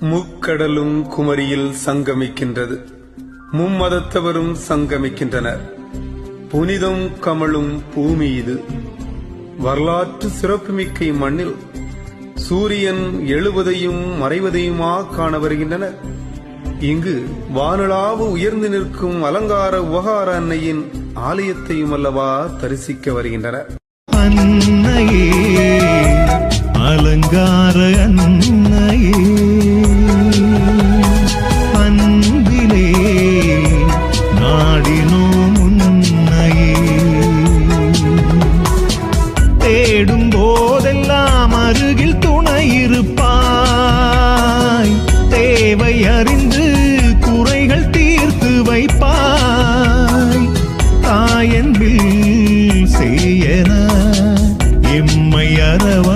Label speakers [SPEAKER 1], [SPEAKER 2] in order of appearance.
[SPEAKER 1] முக்கடலும் குமரியில் சங்கமிக்கின்றது. மும்மதத்தவரும் சங்கமிக்கின்றனர். புனிதம் கமலும் பூமி இது. வரலாற்று சிறப்புமிக்க இம்மண்ணில் சூரியன் எழுவதையும் மறைவதையுமா காண வருகின்றனர். இங்கு வானளாவு உயர்ந்து நிற்கும் அலங்கார உபகார அன்னையின் ஆலயத்தையும் அல்லவா தரிசிக்க வருகின்றனர்.
[SPEAKER 2] அன்னையே அன்னையே அன்பிலே நாடினோ முன்னையே தேடும் போதெல்லாம் அருகில் துணை இருப்பாய் தேவை அறிந்து குறைகள் தீர்த்து வைப்பாய். தாயன்பில் செய்யன எம்மை அரவ